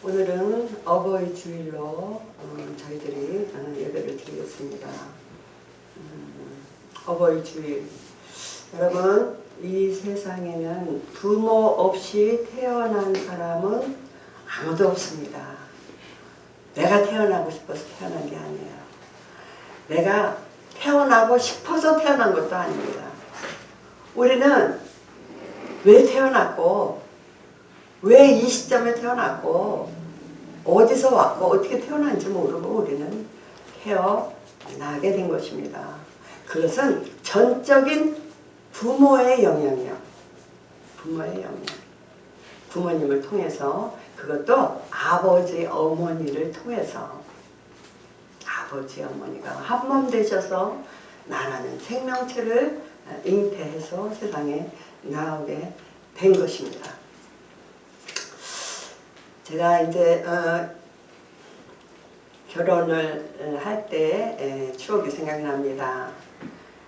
오늘은 어버이 주일로 어, 저희들이 어, 예배를 드리겠습니다. 음, 어버이 주일. 여러분, 이 세상에는 부모 없이 태어난 사람은 아무도 없습니다. 내가 태어나고 싶어서 태어난 게 아니에요. 내가 태어나고 싶어서 태어난 것도 아닙니다. 우리는 왜 태어났고, 왜 이 시점에 태어났고, 어디서 왔고, 어떻게 태어난지 모르고 우리는 태어나게 된 것입니다. 그것은 전적인 부모의 영향이요. 부모의 영향. 부모님을 통해서, 그것도 아버지, 어머니를 통해서 아버지 어머니가 한몸 되셔서 나라는 생명체를 잉태해서 세상에 나오게 된 것입니다. 제가 이제 어, 결혼을 할 때 추억이 생각납니다.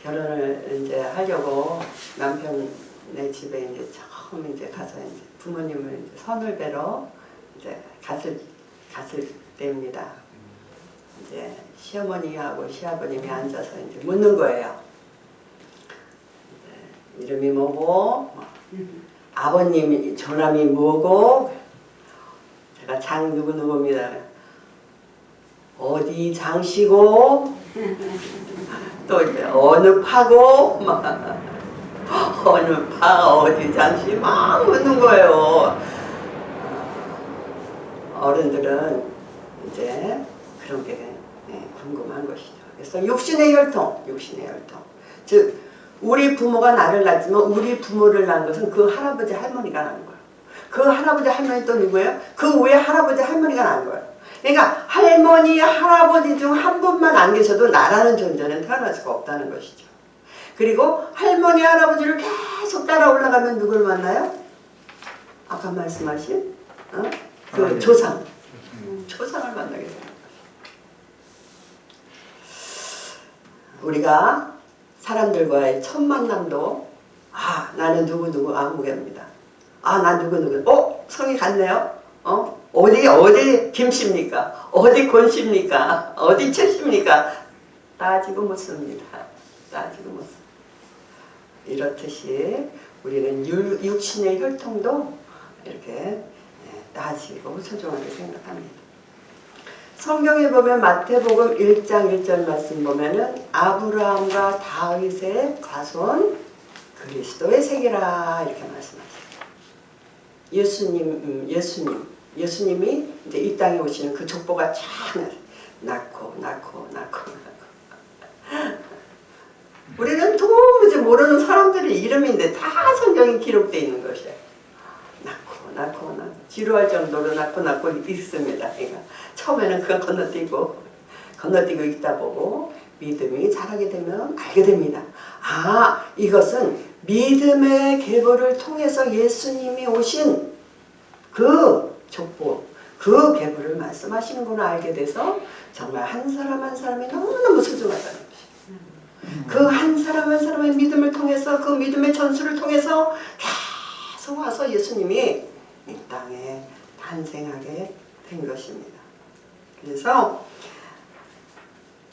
결혼을 이제 하려고 남편네 집에 이제 처음 이제 가서 이제 부모님을 이제 선을 뵈러 이제 갔을 갔을 때입니다. 이제 시어머니하고 시아버님이 앉아서 이제 묻는 거예요. 이제 이름이 뭐고, 뭐, 아버님 이 조남이 뭐고, 제가 장 누구 누구입니다. 어디 장씨고, 또 이제 어느 파고, 막 어느 파 어디 장씨 막 묻는 거예요. 어른들은 이제 그런 게 네, 궁금한 것이죠. 그래서 육신의 혈통, 육신의 혈통. 즉 우리 부모가 나를 낳지만 우리 부모를 낳은 것은 그 할아버지 할머니가 낳은. 그 할아버지 할머니 또 누구예요? 그 위에 할아버지 할머니가 낳은 거예요. 그러니까 할머니, 할아버지 중 한 분만 안 계셔도 나라는 존재는 태어날 수가 없다는 것이죠. 그리고 할머니, 할아버지를 계속 따라 올라가면 누굴 만나요? 아까 말씀하신 어? 그 아, 네. 조상, 조상을 만나게 돼요. 우리가 사람들과의 첫 만남도 아 나는 누구 누구 아무개입니다. 아난 누구 누구. 어 성이 같네요. 어 어디 어디 김씨입니까? 어디 권씨입니까? 어디 최씨입니까? 따지고 묻습니다. 따지고 묻습니다. 이렇듯이 우리는 유- 육신의 혈통도 이렇게 예, 따지고 소중하게 생각합니다. 성경에 보면 마태복음 1장 1절 말씀 보면은 아브라함과 다윗의 자손 그리스도의 세계라 이렇게 말씀하세요. 예수님, 음, 예수님, 예수님이 이제 이 땅에 오시는 그 족보가 쫙 낳고 낳고 낳고 낳고. 우리는 도무지 모르는 사람들의 이름인데 다 성경에 기록되어 있는 것이에요. 낳고 낳고 낳고 지루할 정도로 낳고 낳고 있습니다. 그러니까 처음에는 그걸 건너뛰고 건너뛰고 있다 보고 믿음이 자라게 되면 알게 됩니다. 아 이것은 믿음의 계보를 통해서 예수님이 오신 그 족보 그 계보를 말씀하시는구나 알게 돼서 정말 한 사람 한 사람이 너무너무 소중하다는 것이에요. 그한 사람 한 사람의 믿음을 통해서 그 믿음의 전수를 통해서 계속 와서 예수님이 이 땅에 탄생하게 된 것입니다. 그래서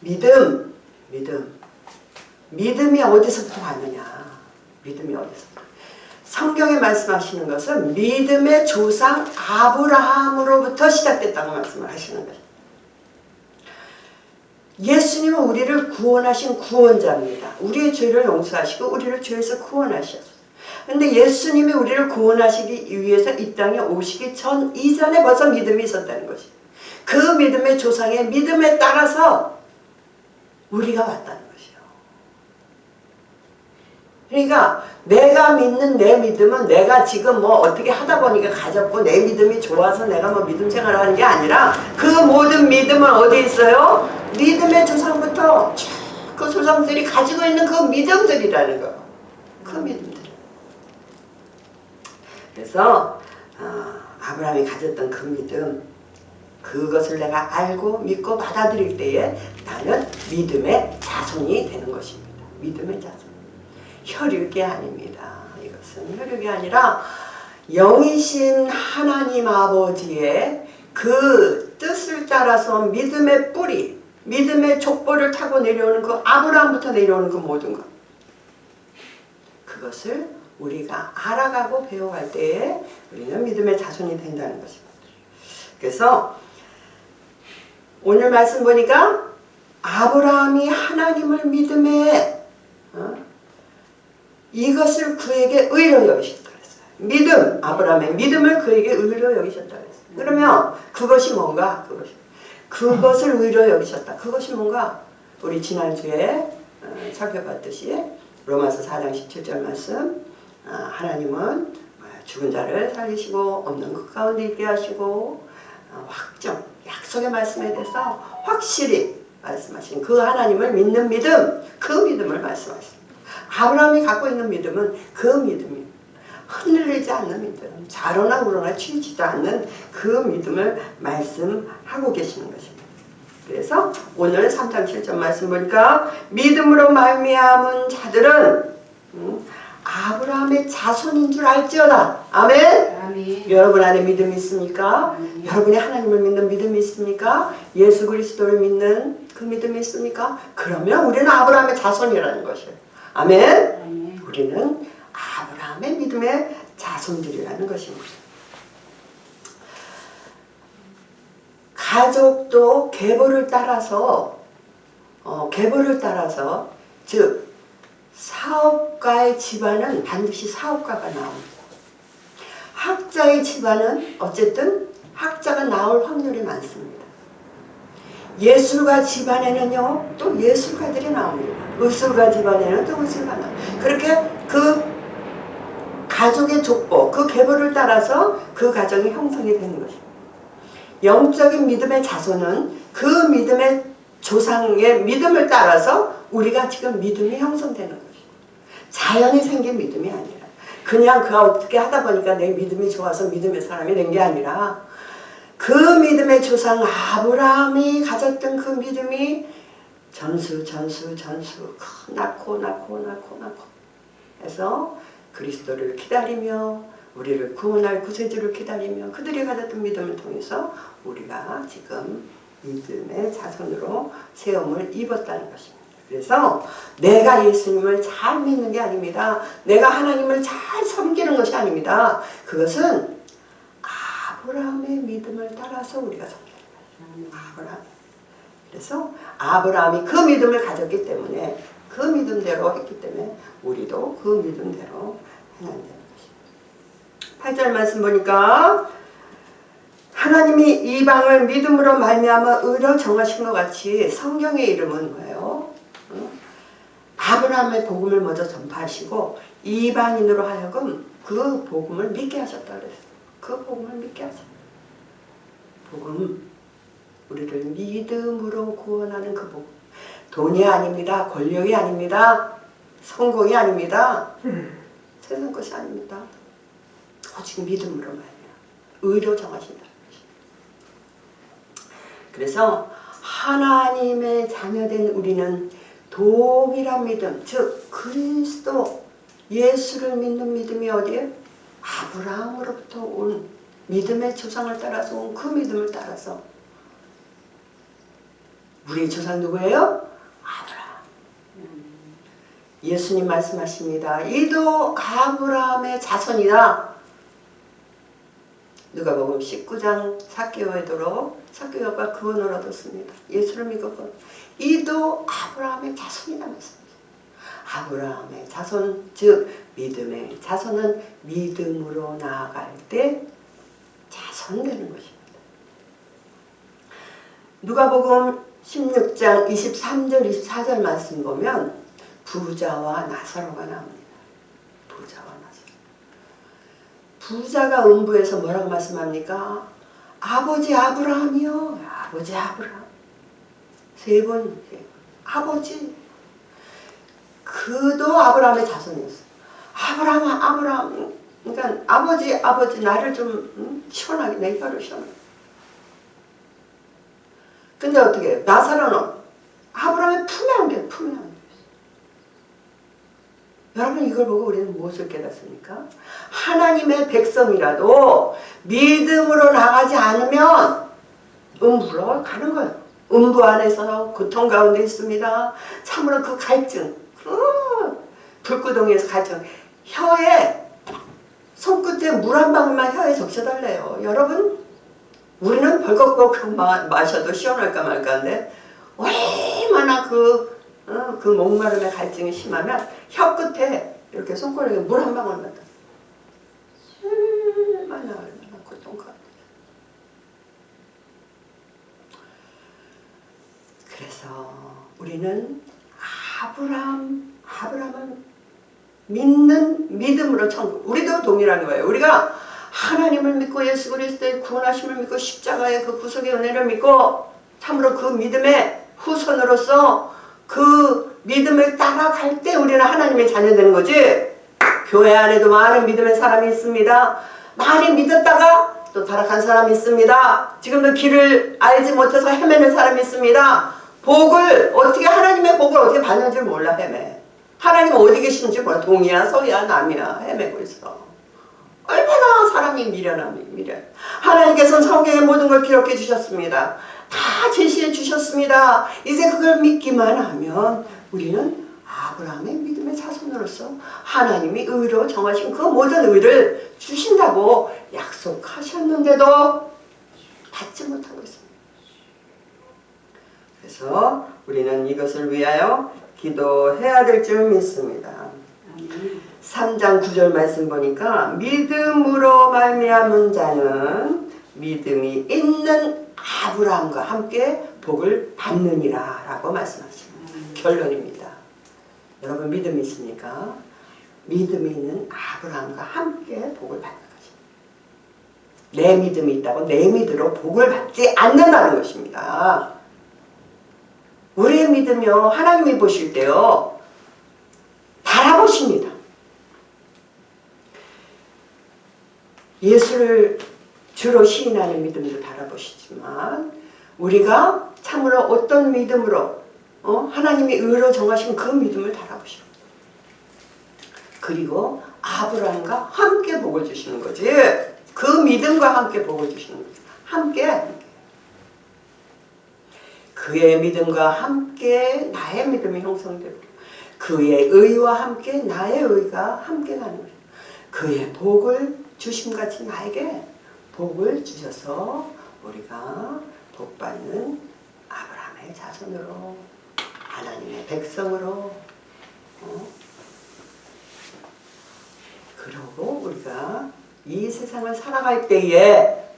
믿음, 믿음, 믿음이 어디서부터 왔느냐? 믿음이 어디서부터? 성경에 말씀하시는 것은 믿음의 조상 아브라함으로부터 시작됐다고 말씀을 하시는 거예요. 예수님은 우리를 구원하신 구원자입니다. 우리의 죄를 용서하시고 우리를 죄에서 구원하셨어요. 근데 예수님이 우리를 구원하시기 위해서 이 땅에 오시기 전 이전에 벌써 믿음이 있었다는 것이. 그 믿음의 조상의 믿음에 따라서 우리가 왔다는. 그러니까 내가 믿는 내 믿음은 내가 지금 뭐 어떻게 하다 보니까 가졌고 내 믿음이 좋아서 내가 뭐 믿음 생활을 하는 게 아니라 그 모든 믿음은 어디 있어요? 믿음의 조상부터 쭉그 조상들이 가지고 있는 그 믿음들이라는 거. 그 믿음들. 그래서 어, 아브라함이 가졌던 그 믿음 그것을 내가 알고 믿고 받아들일 때에 나는 믿음의 자손이 되는 것입니다. 믿음의 자손. 혈육이 아닙니다. 이것은 혈육이 아니라 영이신 하나님 아버지의 그 뜻을 따라서 믿음의 뿌리, 믿음의 족보를 타고 내려오는 그 아브라함부터 내려오는 그 모든 것. 그것을 우리가 알아가고 배워갈 때에 우리는 믿음의 자손이 된다는 것입니다. 그래서 오늘 말씀 보니까 아브라함이 하나님을 믿음에 어? 이것을 그에게 의로 여기셨다 그랬어요. 믿음, 아브라함의 믿음을 그에게 의로 여기셨다 그랬어요. 그러면 그것이 뭔가? 그것이 그것을 의로 여기셨다. 그것이 뭔가? 우리 지난주에 어, 살펴봤듯이 로마서 4장 17절 말씀 어, 하나님은 죽은 자를 살리시고 없는 것 가운데 있게 하시고 어, 확정, 약속의 말씀에 대해서 확실히 말씀하신 그 하나님을 믿는 믿음, 그 믿음을 말씀하십니다. 아브라함이 갖고 있는 믿음은 그 믿음이 흔들리지 않는 믿음, 자로나 우로나 치우지도 않는 그 믿음을 말씀하고 계시는 것입니다. 그래서 오늘 3장 7절 말씀 보니까 믿음으로 말미암은 자들은 음, 아브라함의 자손인 줄 알지어다. 아멘. 아멘. 여러분 안에 믿음이 있습니까? 아멘. 여러분이 하나님을 믿는 믿음이 있습니까? 예수 그리스도를 믿는 그 믿음이 있습니까? 그러면 우리는 아브라함의 자손이라는 것이에요. 아멘. 우리는 아브라함의 믿음의 자손들이라는 것입니다. 가족도 계보를 따라서 어, 계보를 따라서 즉 사업가의 집안은 반드시 사업가가 나옵니다. 학자의 집안은 어쨌든 학자가 나올 확률이 많습니다. 예술가 집안에는요 또 예술가들이 나옵니다. 의술가 집안에는 또 의술가 나. 그렇게 그 가족의 족보, 그 계보를 따라서 그 가정이 형성이 되는 것입니다. 영적인 믿음의 자손은 그 믿음의 조상의 믿음을 따라서 우리가 지금 믿음이 형성되는 것입니다. 자연이 생긴 믿음이 아니라 그냥 그 어떻게 하다 보니까 내 믿음이 좋아서 믿음의 사람이 된 게 아니라 그 믿음의 조상 아브라함이 가졌던 그 믿음이 전수 전수 전수 낳고 낳고 낳고 낳고 해서 그리스도를 기다리며 우리를 구원할 구세주를 기다리며 그들이 가졌던 믿음을 통해서 우리가 지금 믿음의 자손으로 세움을 입었다는 것입니다. 그래서 내가 예수님을 잘 믿는 게 아닙니다. 내가 하나님을 잘 섬기는 것이 아닙니다. 그것은 아브라함의 믿음을 따라서 우리가 섬기는 거예요. 아브라함. 그래서 아브라함이 그 믿음을 가졌기 때문에 그 믿음대로 했기 때문에 우리도 그 믿음대로 해야 것입니다. 8절 말씀 보니까 하나님이 이방을 믿음으로 말미암아 의로 정하신 것 같이 성경의 이름은 뭐예요? 응? 아브라함의 복음을 먼저 전파하시고 이방인으로 하여금 그 복음을 믿게 하셨다 그랬어요. 그 복음을 믿게 하셨다. 복음 우리를 믿음으로 구원하는 그 복음. 돈이 아닙니다. 권력이 아닙니다. 성공이 아닙니다. 세상 것이 아닙니다. 오직 믿음으로 말이야. 의로 정하신다. 그래서 하나님의 자녀된 우리는 동일한 믿음, 즉 그리스도 예수를 믿는 믿음이 어디에? 아브라함으로부터 온 믿음의 조상을 따라서 온 그 믿음을 따라서 우리의 조상 누구예요? 예수님 말씀하십니다. 이도 아브라함의 자손이다. 누가복음 19장 사개오에도록 사개오가 구원을 얻었습니다. 예수를 믿었고 이도 아브라함의 자손이다. 아브라함의 자손 즉 믿음의 자손은 믿음으로 나아갈 때 자손되는 것입니다. 누가복음 16장 23절 24절 말씀 보면 부자와 나사로가 나옵니다. 부자와 나사로. 부자가 음부에서 뭐라고 말씀합니까? 아버지 아브라함이요. 아버지 아브라함. 세 번. 아버지. 그도 아브라함의 자손이었어. 아브라함, 아브라함. 그러니까 아버지, 아버지 나를 좀 음, 시원하게 내 혀를 시원하게. 근데 어떻게 해요? 나사로는 아브라함의 품에 안겨 품에 안겨 여러분 이걸 보고 우리는 무엇을 깨닫습니까? 하나님의 백성이라도 믿음으로 나가지 않으면 음부로 가는 거예요. 음부 안에서 고통 가운데 있습니다. 참으로 그 갈증, 그 불구덩이에서 갈증, 혀에 손끝에 물 한 방울만 혀에 적셔달래요. 여러분, 우리는 벌컥벌컥 마, 마셔도 시원할까 말까인데 얼마나 그, 어, 그 목마름의 갈증이 심하면 혀 끝에 이렇게 손가락에 물 한 방울만 더. 얼마나 얼마나 고통가. 그래서 우리는 아브람, 아브람은 믿는 믿음으로 천국. 우리도 동일한 거예요. 우리가 하나님을 믿고 예수 그리스도의 구원하심을 믿고 십자가의 그 구속의 은혜를 믿고 참으로 그 믿음의 후손으로서 그 믿음을 따라갈 때 우리는 하나님의 자녀 되는 거지. 교회 안에도 많은 믿음의 사람이 있습니다. 많이 믿었다가 또 타락한 사람이 있습니다. 지금도 길을 알지 못해서 헤매는 사람이 있습니다. 복을 어떻게 하나님의 복을 어떻게 받는지 몰라 헤매. 하나님 어디 계시는지 몰라. 동이야, 서야, 남이야 헤매고 있어. 얼마나 사람이 미련함이 미련. 하나님께서는 성경의 모든 걸 기록해 주셨습니다. 다 제시해 주셨습니다. 이제 그걸 믿기만 하면 우리는 아브라함의 믿음의 자손으로서 하나님이 의로 정하신 그 모든 의를 주신다고 약속하셨는데도 받지 못하고 있습니다. 그래서 우리는 이것을 위하여 기도해야 될 줄 믿습니다. 3장 9절 말씀 보니까 믿음으로 말미암은 자는 믿음이 있는 아브라함과 함께 복을 받느니라 라고 말씀하십니다. 결론입니다. 여러분 믿음이 있습니까? 믿음이 있는 아브라함과 함께 복을 받는 것입니다. 내 믿음이 있다고 내 믿음으로 복을 받지 않는다는 것입니다. 우리의 믿음이요 하나님이 보실 때요 바라보십니다. 예수를 주로 시인하는 믿음도 바라보시지만 우리가 참으로 어떤 믿음으로 어? 하나님이 의로 정하신 그 믿음을 바라보시고 그리고 아브라함과 함께 복을 주시는 거지 그 믿음과 함께 복을 주시는 거지 함께 그의 믿음과 함께 나의 믿음이 형성되고 그의 의와 함께 나의 의가 함께 가는 거예요. 그의 복을 주심같이 나에게 복을 주셔서 우리가 복받는 아브라함의 자손으로 하나님의 백성으로 어? 그러고 우리가 이 세상을 살아갈 때에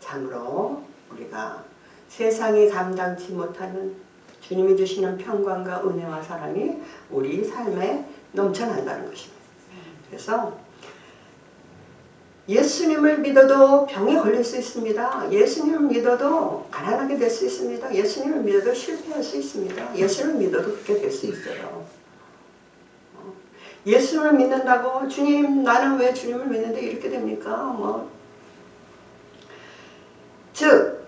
참으로 우리가 세상이 감당치 못하는 주님이 주시는 평강과 은혜와 사랑이 우리 삶에 넘쳐난다는 것입니다. 그래서 예수님을 믿어도 병에 걸릴 수 있습니다. 예수님을 믿어도 가난하게 될 수 있습니다. 예수님을 믿어도 실패할 수 있습니다. 예수님을 믿어도 그렇게 될 수 있어요. 어, 예수님을 믿는다고 주님 나는 왜 주님을 믿는데 이렇게 됩니까? 뭐 즉.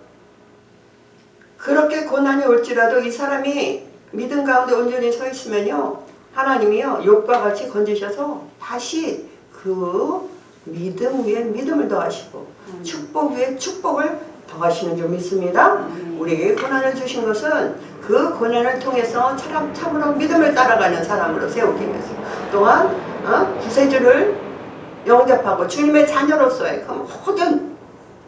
그렇게 고난이 올지라도 이 사람이 믿음 가운데 온전히 서 있으면요 하나님이요 욕과 같이 건지셔서 다시 그 믿음 위에 믿음을 더하시고 음. 축복 위에 축복을 더하시는 줄 믿습니다. 음. 우리에게 고난을 주신 것은 그 고난을 통해서 참, 참으로 믿음을 따라가는 사람으로 세우기 위해서 또한 어? 구세주를 영접하고 주님의 자녀로서의 그 모든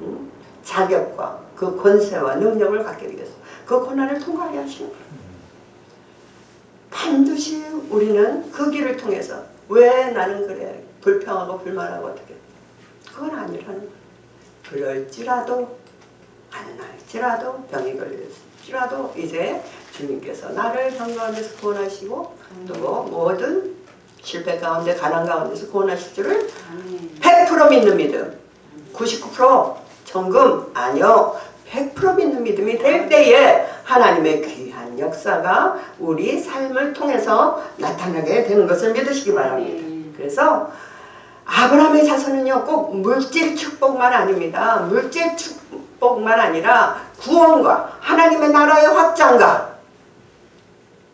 음, 자격과 그 권세와 능력을 갖기 위해서 그 고난을 통과하게 하시는 거예요. 반드시 우리는 그 길을 통해서 왜 나는 그래 불평하고 불만하고 어떻게 그건 아니라는 거예요. 그럴지라도 가난할지라도 병이 걸릴지라도 이제 주님께서 나를 병 가운데서 구원하시고 또 모든 실패 가운데 가난 가운데서 구원하실 줄을 아멘. 100% 믿는 믿음 99% 정금 아니요 100% 믿는 믿음이 될 때에 하나님의 귀한 역사가 우리 삶을 통해서 나타나게 되는 것을 믿으시기 바랍니다. 아멘. 그래서 아브라함의 자손은요 꼭 물질 축복만 아닙니다. 물질 축복만 아니라 구원과 하나님의 나라의 확장과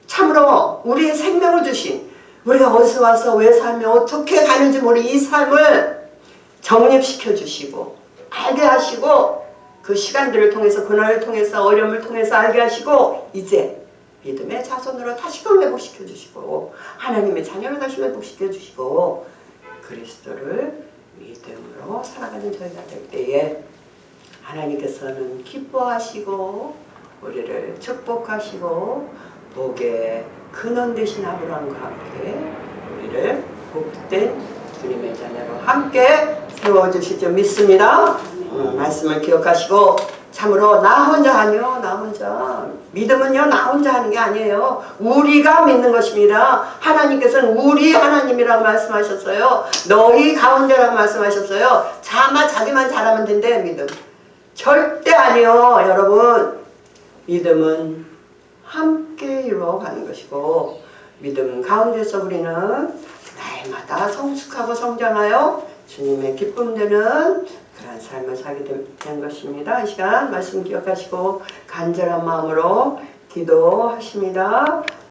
참으로 우리의 생명을 주신 우리가 어디서 와서 왜 살며 어떻게 가는지 모르는 이 삶을 정립시켜 주시고 알게 하시고 그 시간들을 통해서 고난을 통해서 어려움을 통해서 알게 하시고 이제 믿음의 자손으로 다시금 회복시켜 주시고 하나님의 자녀로 다시 회복시켜 주시고 그리스도를 믿음으로 살아가는 저희가 될 때에 하나님께서는 기뻐하시고 우리를 축복하시고 복의 근원 되신 아브라함과 함께 우리를 복된 주님의 자녀로 함께 세워주실 줄 믿습니다. 음, 말씀을 기억하시고 참으로 나 혼자 아니요 나 혼자. 믿음은요 나 혼자 하는 게 아니에요. 우리가 믿는 것입니다. 하나님께서는 우리 하나님이라고 말씀하셨어요. 너희 가운데라고 말씀하셨어요. 자마 자기만 잘하면 된대 믿음. 절대 아니요 여러분. 믿음은 함께 이루어가는 것이고 믿음 가운데서 우리는 날마다 성숙하고 성장하여 주님의 기쁨 되는 그런 삶을 살게 된- 된 것입니다. 이 시간 말씀 기억하시고 간절한 마음으로 기도하십니다.